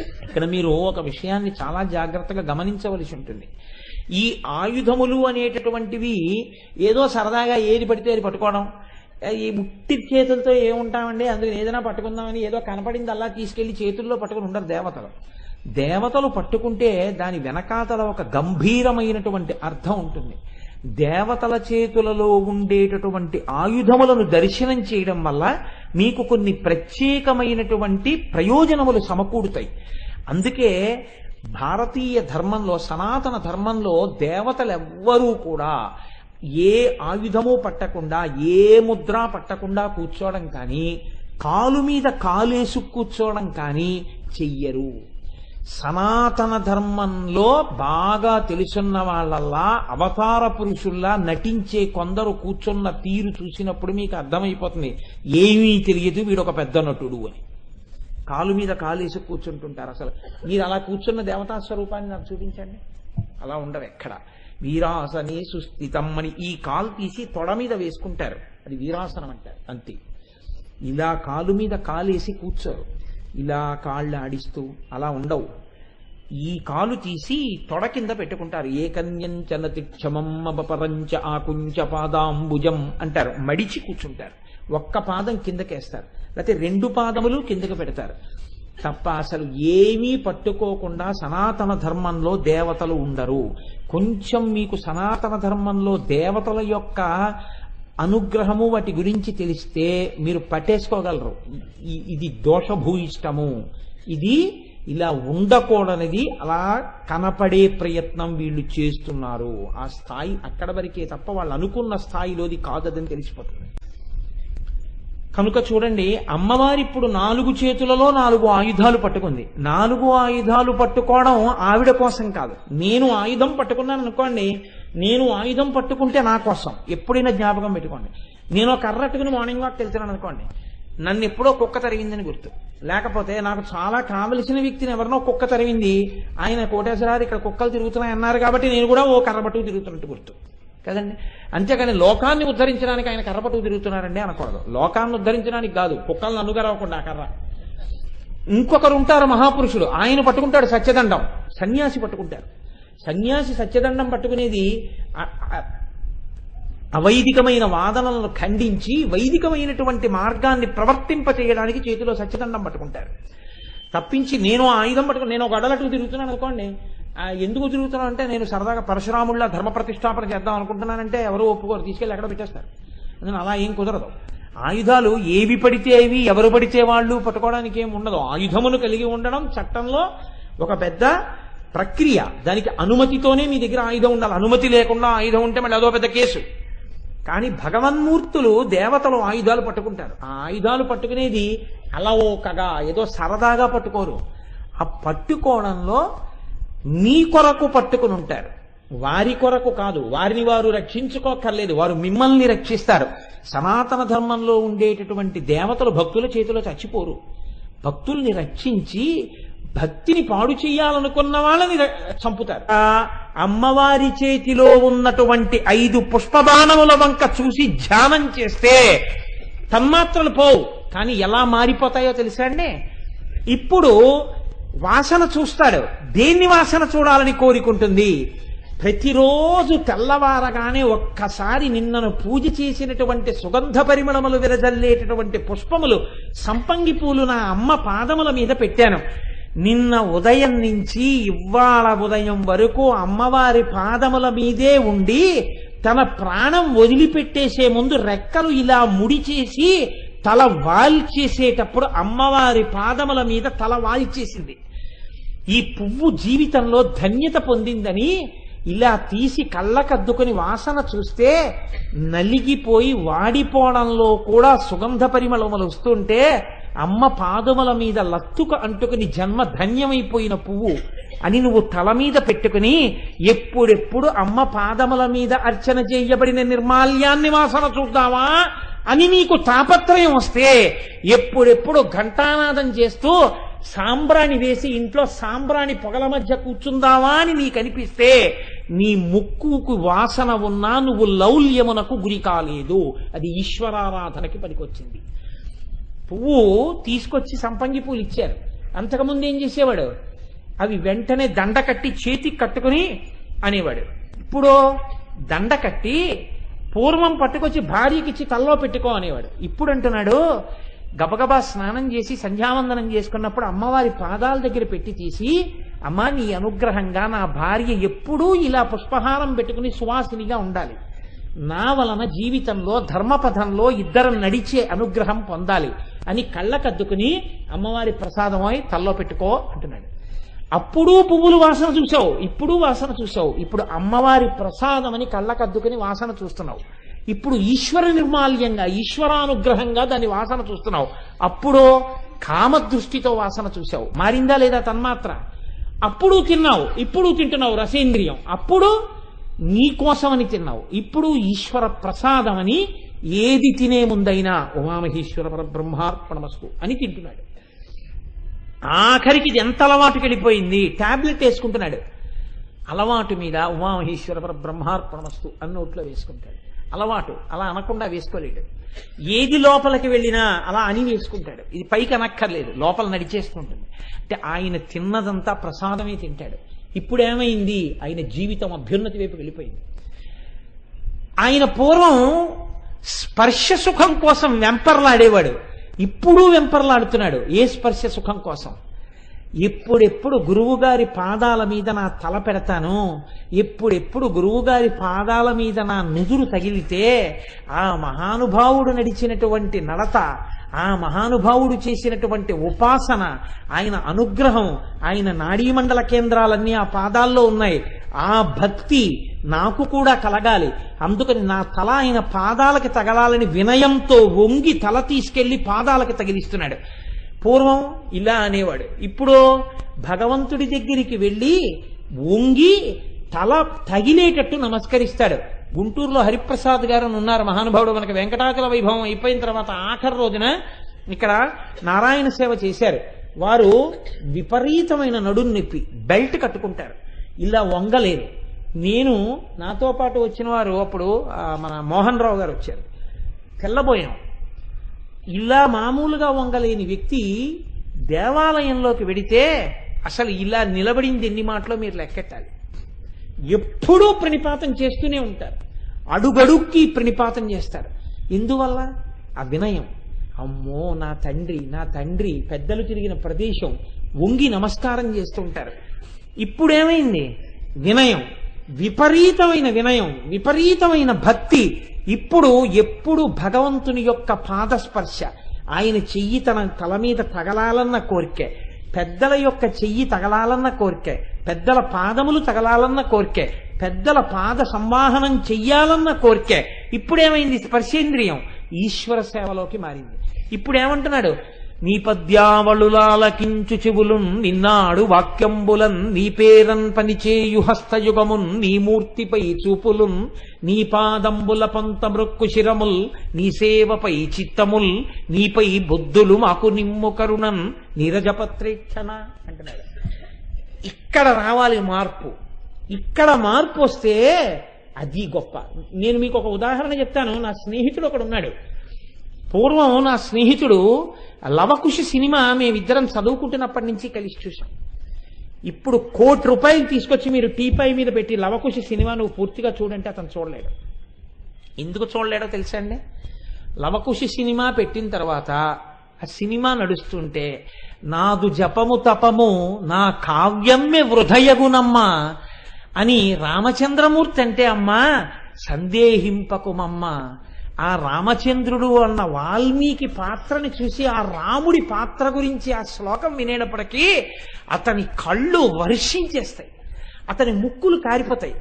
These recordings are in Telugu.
ఇక్కడ మీరు ఒక విషయాన్ని చాలా జాగ్రత్తగా గమనించవలసి ఉంటుంది. ఈ ఆయుధములు అనేటటువంటివి ఏదో సరదాగా ఏది పడితే అది పట్టుకోవడం ఈ ముట్టి చేతులతో ఏముంటామండి? అందులో ఏదైనా పట్టుకుందామని ఏదో కనపడింది అలా తీసుకెళ్ళి చేతుల్లో పట్టుకుని ఉండరు దేవతలు. దేవతలు పట్టుకుంటే దాని వెనకాతల ఒక గంభీరమైనటువంటి అర్థం ఉంటుంది. దేవతల చేతులలో ఉండేటటువంటి ఆయుధములను దర్శనం చేయడం వల్ల మీకు కొన్ని ప్రత్యేకమైనటువంటి ప్రయోజనములు సమకూడుతాయి అందుకే భారతీయ ధర్మంలో సనాతన ధర్మంలో దేవతలెవ్వరూ కూడా ఏ ఆయుధము పట్టకుండా ఏ ముద్ర పట్టకుండా కూర్చోవడం కానీ కాలు మీద కాలేసు కూర్చోవడం కానీ చెయ్యరు. సనాతన ధర్మంలో బాగా తెలుసున్న వాళ్ళల్లా అవతార పురుషుల్లా నటించే కొందరు కూర్చున్న తీరు చూసినప్పుడు మీకు అర్థమైపోతుంది. ఏమీ తెలియదు వీడు ఒక పెద్ద నటుడు అని. కాలు మీద కాలేసి కూర్చుంటుంటారు అసలు. మీరు అలా కూర్చున్న దేవతా స్వరూపాన్ని నాకు చూపించండి. అలా ఉండవు ఎక్కడ. వీరాసనే సుస్థితమ్మని ఈ కాలు తీసి తొడ మీద వేసుకుంటారు. అది వీరాసనం అంటారు అంతే. ఇలా కాలు మీద కాలేసి కూర్చోరు. ఇలా కాళ్ళు ఆడిస్తూ అలా ఉండవు. ఈ కాలు తీసి తొడ కింద పెట్టుకుంటారు. ఏకన్యంచన తిక్షమమ్మపరంచ ఆకుంచ పాదాంబుజం అంటారు. మడిచి కూర్చుంటారు. ఒక్క పాదం కిందకేస్తారు. లేకపోతే రెండు పాదములు కిందకి పెడతారు. తప్ప అసలు ఏమీ పట్టుకోకుండా సనాతన ధర్మంలో దేవతలు ఉండరు. కొంచెం మీకు సనాతన ధర్మంలో దేవతల యొక్క అనుగ్రహము వాటి గురించి తెలిస్తే మీరు పట్టేసుకోగలరు. ఇది దోషభూయిష్టము. ఇది ఇలా ఉండకూడనిది అలా కనపడే ప్రయత్నం వీళ్ళు చేస్తున్నారు. ఆ స్థాయి అక్కడ వరకే తప్ప వాళ్ళు అనుకున్న స్థాయిలోది కాదని తెలిసిపోతుంది. కనుక చూడండి అమ్మవారి ఇప్పుడు నాలుగు చేతులలో నాలుగు ఆయుధాలు పట్టుకుంది. నాలుగు ఆయుధాలు పట్టుకోవడం ఆవిడ కోసం కాదు. నేను ఆయుధం పట్టుకున్నాను అనుకోండి నేను ఆయుధం పట్టుకుంటే నా కోసం. ఎప్పుడైనా జ్ఞాపకం పెట్టుకోండి. నేను ఒక కర్రట్టుకుని మార్నింగ్ వాక్ వెళ్తున్నాను అనుకోండి. నన్ను ఎప్పుడో కుక్క తరిగిందని గుర్తు. లేకపోతే నాకు చాలా కావలసిన వ్యక్తిని ఎవరినో కుక్క తరిగింది. ఆయన కోటేశ్వరారు ఇక్కడ కుక్కలు తిరుగుతున్నాయి అన్నారు కాబట్టి నేను కూడా ఓ కర్ర పట్టుకు తిరుగుతున్నట్టు గుర్తు. కదండి? అంతేకాని లోకాన్ని ఉద్ధరించడానికి ఆయన కర్ర పట్టుకు తిరుగుతున్నారండి అనకూడదు. లోకాన్ని ఉద్ధరించడానికి కాదు. కుక్కలను అనుగరవకుండా ఆ కర్ర. ఇంకొకరు ఉంటారు మహాపురుషుడు ఆయన పట్టుకుంటాడు సత్యదండం. సన్యాసి పట్టుకుంటారు. సన్యాసి సత్యదండం పట్టుకునేది అవైదికమైన వాదనలను ఖండించి వైదికమైనటువంటి మార్గాన్ని ప్రవర్తింప చేయడానికి చేతిలో సత్యదండం పట్టుకుంటారు. తప్పించి నేను ఆయుధం పట్టుకుని నేను ఒక అడలటు తిరుగుతున్నాను అనుకోండి ఎందుకు తిరుగుతున్నాను అంటే నేను సరదాగా పరశురాముళ్ళ ధర్మ ప్రతిష్టాపన చేద్దాం అనుకుంటున్నానంటే ఎవరు ఒప్పుకోరు తీసుకెళ్ళి ఎక్కడ పెట్టేస్తారు. అందుకని అలా ఏం కుదరదు. ఆయుధాలు ఏవి పడితే అవి ఎవరు పడితే వాళ్ళు పట్టుకోవడానికి ఏం ఉండదు. ఆయుధమును కలిగి ఉండడం చట్టంలో ఒక పెద్ద ప్రక్రియ. దానికి అనుమతితోనే మీ దగ్గర ఆయుధం ఉండాలి. అనుమతి లేకుండా ఆయుధం ఉంటే మళ్ళీ అదో పెద్ద కేసు. కానీ భగవన్మూర్తులు దేవతలు ఆయుధాలు పట్టుకుంటారు. ఆ ఆయుధాలు పట్టుకునేది అలవోకగా ఏదో సరదాగా పట్టుకోరు. ఆ పట్టుకోవడంలో మీ కొరకు పట్టుకుని ఉంటారు. వారి కొరకు కాదు వారిని వారు రక్షించుకోకర్లేదు వారు మిమ్మల్ని రక్షిస్తారు. సనాతన ధర్మంలో ఉండేటటువంటి దేవతలు భక్తుల చేతిలో చచ్చిపోరు. భక్తుల్ని రక్షించి భక్తిని పాడు చేయాలనుకున్న వాళ్ళని చంపుతారు. అమ్మవారి చేతిలో ఉన్నటువంటి ఐదు పుష్పదానముల వంక చూసి ధ్యానం చేస్తే తన్మాత్రలు పోవు. కానీ ఎలా మారిపోతాయో తెలుసా అండి? ఇప్పుడు వాసన చూస్తాడు. దేన్ని వాసన చూడాలని కోరుకుంటుంది? ప్రతిరోజు తెల్లవారగానే ఒక్కసారి నిన్నను పూజ చేసినటువంటి సుగంధ పరిమళములు విరజల్లేటటువంటి పుష్పములు సంపంగి పూలు నా అమ్మ పాదముల మీద పెట్టాను. నిన్న ఉదయం నుంచి ఇవాళ ఉదయం వరకు అమ్మవారి పాదముల మీదే ఉండి తన ప్రాణం వదిలిపెట్టేసే ముందు రెక్కలు ఇలా ముడి చేసి తల వాల్చేసేటప్పుడు అమ్మవారి పాదముల మీద తల వాల్చేసింది. ఈ పువ్వు జీవితంలో ధన్యత పొందిందని ఇలా తీసి కళ్ళకద్దుకొని వాసన చూస్తే నలిగిపోయి వాడిపోవడంలో కూడా సుగంధ పరిమళములు వస్తుంటే అమ్మ పాదముల మీద లత్తుక అంటుకుని జన్మ ధన్యమైపోయిన పువ్వు అని నువ్వు తల మీద పెట్టుకుని ఎప్పుడెప్పుడు అమ్మ పాదముల మీద అర్చన చేయబడిన నిర్మాల్యాన్ని వాసన చూద్దామా అని నీకు తాపత్రయం వస్తే ఎప్పుడెప్పుడు ఘంటానాదం చేస్తూ సాంబ్రాణి వేసి ఇంట్లో సాంబ్రాణి పొగల మధ్య కూర్చుందావా అని నీకు అనిపిస్తే నీ ముక్కుకు వాసన ఉన్నా నువ్వు లౌల్యమునకు గురి కాలేదు అది ఈశ్వరారాధనకి పనికొచ్చింది. పువ్వు తీసుకొచ్చి సంపంగి పూలు ఇచ్చారు. అంతకుముందు ఏం చేసేవాడు? అవి వెంటనే దండ కట్టి చేతికి కట్టుకుని అనేవాడు. ఇప్పుడు దండ కట్టి పూర్వం పట్టుకొచ్చి భార్యకిచ్చి తల్లో పెట్టుకో అనేవాడు. ఇప్పుడు అంటున్నాడు గబగబా స్నానం చేసి సంధ్యావందనం చేసుకున్నప్పుడు అమ్మవారి పాదాల దగ్గర పెట్టి తీసి అమ్మా నీ అనుగ్రహంగా నా భార్య ఎప్పుడూ ఇలా పుష్పహారం పెట్టుకుని సువాసినిగా ఉండాలి. నా వలన జీవితంలో ధర్మపథంలో ఇద్దరం నడిచే అనుగ్రహం పొందాలి. అని కళ్ళకద్దుకుని అమ్మవారి ప్రసాదమై తల్లో పెట్టుకో అంటున్నాడు. అప్పుడు పువ్వులు వాసన చూసావు ఇప్పుడు వాసన చూసావు ఇప్పుడు అమ్మవారి ప్రసాదం అని కళ్ళకద్దుకుని వాసన చూస్తున్నావు. ఇప్పుడు ఈశ్వర నిర్మాల్యంగా ఈశ్వరానుగ్రహంగా దాని వాసన చూస్తున్నావు. అప్పుడు కామదృష్టితో వాసన చూసావు మారిందా లేదా తన్మాత్ర? అప్పుడు తిన్నావు ఇప్పుడు తింటున్నావు రసేంద్రియం. అప్పుడు నీ కోసమని తిన్నావు. ఇప్పుడు ఈశ్వర ప్రసాదమని ఏది తినే ముందైనా ఉమామహేశ్వర బ్రహ్మార్పణమస్తు అని తింటున్నాడు. ఆఖరికి ఇది ఎంత అలవాటుకి వెళ్ళిపోయింది టాబ్లెట్ వేసుకుంటున్నాడు. అలవాటు మీద ఉమామహేశ్వర బ్రహ్మార్పణమస్తు అని నోట్లో వేసుకుంటాడు. అలవాటు అలా అనకుండా వేసుకోలేడు. ఏది లోపలికి వెళ్ళినా అలా అని వేసుకుంటాడు. ఇది పైకి అనక్కర్లేదు లోపల నడిచేసుకుంటుంది. అంటే ఆయన తిన్నదంతా ప్రసాదమే తింటాడు. ఇప్పుడు ఏమైంది ఆయన జీవితం అభ్యున్నతి వైపు వెళ్ళిపోయింది. ఆయన పూర్వం స్పర్శ సుఖం కోసం వెంపర్లాడేవాడు. ఇప్పుడు వెంపర్లాడుతున్నాడు. ఏ స్పర్శ సుఖం కోసం? ఎప్పుడెప్పుడు గురువుగారి పాదాల మీద నా తల పెడతాను. ఎప్పుడెప్పుడు గురువుగారి పాదాల మీద నా నుదురు తగిలితే ఆ మహానుభావుడు నడిచినటువంటి నడత ఆ మహానుభావుడు చేసినటువంటి ఉపాసన ఆయన అనుగ్రహం ఆయన నాడీమండల కేంద్రాలన్నీ ఆ పాదాల్లో ఉన్నాయి. ఆ భక్తి నాకు కూడా కలగాలి. అందుకని నా తల ఆయన పాదాలకి తగలాలని వినయంతో వంగి తల తీసుకెళ్ళి పాదాలకి తగిలిస్తున్నాడు. పూర్వం ఇలా అనేవాడు. ఇప్పుడు భగవంతుడి దగ్గరికి వెళ్ళి వంగి తల తగిలేటట్టు నమస్కరిస్తాడు. గుంటూరులో హరిప్రసాద్ గారు ఉన్నారు మహానుభావుడు మనకి వెంకటాచల వైభవం అయిపోయిన తర్వాత ఆఖరి రోజున ఇక్కడ నారాయణ సేవ చేశారు. వారు విపరీతమైన నడుం నొప్పి బెల్ట్ కట్టుకుంటారు. ఇలా వంగలేదు. నేను నాతో పాటు వచ్చిన వారు అప్పుడు మన మోహన్ రావు గారు వచ్చారు. తెల్లబోయాం. ఇలా మామూలుగా వంగలేని వ్యక్తి దేవాలయంలోకి వెడితే అసలు ఇలా నిలబడింది ఎన్ని మాటలో మీరు లెక్కెట్టాలి ఎప్పుడూ ప్రణిపాతం చేస్తూనే ఉంటారు. అడుగడుక్కి ప్రణిపాతం చేస్తారు. ఎందువల్ల? ఆ వినయం. అమ్మో నా తండ్రి నా తండ్రి పెద్దలు తిరిగిన ప్రదేశం వంగి నమస్కారం చేస్తుంటారు ఇప్పుడేమైంది? వినయం. విపరీతమైన వినయం. విపరీతమైన భక్తి. ఇప్పుడు ఎప్పుడు భగవంతుని యొక్క పాదస్పర్శ. ఆయన చెయ్యి తన తల మీద తగలాలన్న కోరికే. పెద్దల యొక్క చెయ్యి తగలాలన్న కోరికే. పెద్దల పాదములు తగలాలన్న కోరికే. పెద్దల పాద సంవాహనం చెయ్యాలన్న కోరికే. ఇప్పుడేమైంది? స్పర్శేంద్రియం. ఈశ్వర సేవలోకి మారింది. ఇప్పుడు ఏమంటున్నాడు నీ పద్యావళులాలకించు చెవులున్ నిన్నాడు వాక్యంబులన్ నీ పేరన్ పనిచేయు హస్తయుగమున్ నీ మూర్తిపై చూపులున్ నీ పాదంబుల పంత మృక్కు శిరముల్ నీ సేవపై చిత్తముల్ నీపై బుద్ధులు మాకు నిమ్ము కరుణన్ నీరజపత్రేక్షణ అంటున్నాడు. ఇక్కడ రావాలి మార్పు. ఇక్కడ మార్పు వస్తే అది గొప్ప. నేను మీకు ఒక ఉదాహరణ చెప్తాను. నా స్నేహితుడు ఒకడు ఉన్నాడు పూర్వం నా స్నేహితుడు లవకుశి సినిమా మేమిద్దరం చదువుకుంటున్నప్పటి నుంచి కలిసి చూసాం ఇప్పుడు కోటి రూపాయలు తీసుకొచ్చి మీరు టీపై మీద పెట్టి లవకుశి సినిమా నువ్వు పూర్తిగా చూడంటే అతను చూడలేడు. ఎందుకు చూడలేడో తెలుసా అండి? లవకుశి సినిమా పెట్టిన తర్వాత ఆ సినిమా నడుస్తుంటే నాదు జపము తపము నా కావ్యమే వృధయగునమ్మా అని రామచంద్రమూర్తి అంటే అమ్మా సందేహింపకుమమ్మా. ఆ రామచంద్రుడు అన్న వాల్మీకి పాత్రని చూసి ఆ రాముడి పాత్ర గురించి ఆ శ్లోకం వినేటప్పటికీ అతని కళ్ళు వర్షించేస్తాయి అతని ముక్కులు కారిపోతాయి.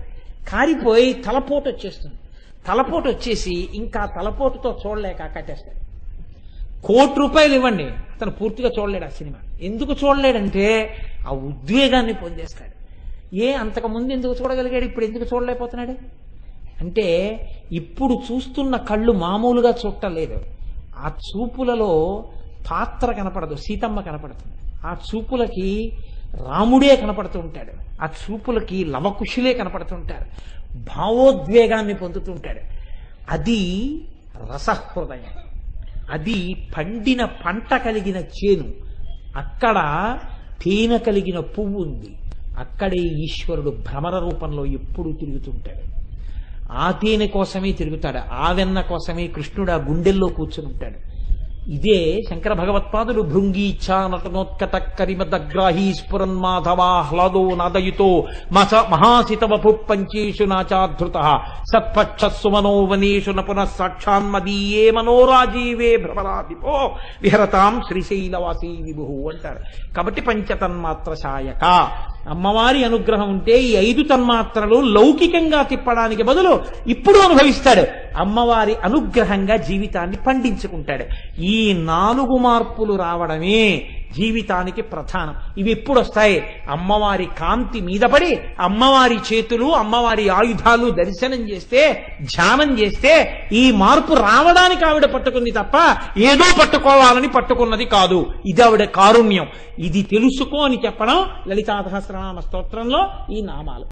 కారిపోయి తలపోటు వచ్చేస్తుంది. తలపోటు వచ్చేసి ఇంకా తలపోటుతో చూడలేక కట్టేస్తాడు కోటి రూపాయలు ఇవ్వండి. అతను పూర్తిగా చూడలేడు ఆ సినిమా. ఎందుకు చూడలేడంటే ఆ ఉద్వేగాన్ని పొందేస్తాడు. ఏ అంతకు ముందు ఎందుకు చూడగలిగాడు? ఇప్పుడు ఎందుకు చూడలేకపోతున్నాడు? అంటే ఇప్పుడు చూస్తున్న కళ్ళు మామూలుగా చూడలేదు ఆ చూపులలో పాత్ర కనపడదు సీతమ్మ కనపడుతుంది. ఆ చూపులకి రాముడే కనపడుతూ ఉంటాడు ఆ చూపులకి లవకుశులే కనపడుతుంటారు. భావోద్వేగాన్ని పొందుతుంటాడు. అది రసహృదయం. అది పండిన పంట కలిగిన చేను. అక్కడ తేనె కలిగిన పువ్వు ఉంది. అక్కడే ఈశ్వరుడు భ్రమర రూపంలో ఎప్పుడూ తిరుగుతుంటాడు. ఆ తేనె కోసమే తిరుగుతాడు ఆ వెన్న కోసమే కృష్ణుడు ఆ గుండెల్లో కూర్చుని ఉంటాడు. ఇదే శంకర భగవత్పాదులు భృంగీచ్ఛా నటనోత్కట కరిమదగ్రాహీ స్ఫురన్ మాధవాహ్లాదో నాదయుతో మస మహాసిత వపు పంచేషు నాచాధృత సత్పక్షస్సు మనోవనేషు నపున సాక్షాన్మదీయే మనోరాజీవే భ్రమరాధిపో విహరతాం శ్రీశైలవాసీ విభు అంటారు కాబట్టి పంచతన్మాత్ర శాయక అమ్మవారి అనుగ్రహం ఉంటే ఈ ఐదు తన్మాత్రలు లౌకికంగా తిప్పడానికి బదులు ఇప్పుడు అనుభవిస్తాడు. అమ్మవారి అనుగ్రహంగా జీవితాన్ని పండించుకుంటాడు. ఈ నాలుగు మార్పులు రావడమే జీవితానికి ప్రధానం. ఇవి ఎప్పుడు వస్తాయి అమ్మవారి కాంతి మీద పడి అమ్మవారి చేతులు అమ్మవారి ఆయుధాలు దర్శనం చేస్తే ధ్యానం చేస్తే ఈ మార్పు రావడానికి ఆవిడ పట్టుకుంది తప్ప ఏదో పట్టుకోవాలని పట్టుకున్నది కాదు. ఇది ఆవిడ కారుణ్యం. ఇది తెలుసుకో అని చెప్పడం లలితా సహస్రనామ స్తోత్రంలో ఈ నామాలు.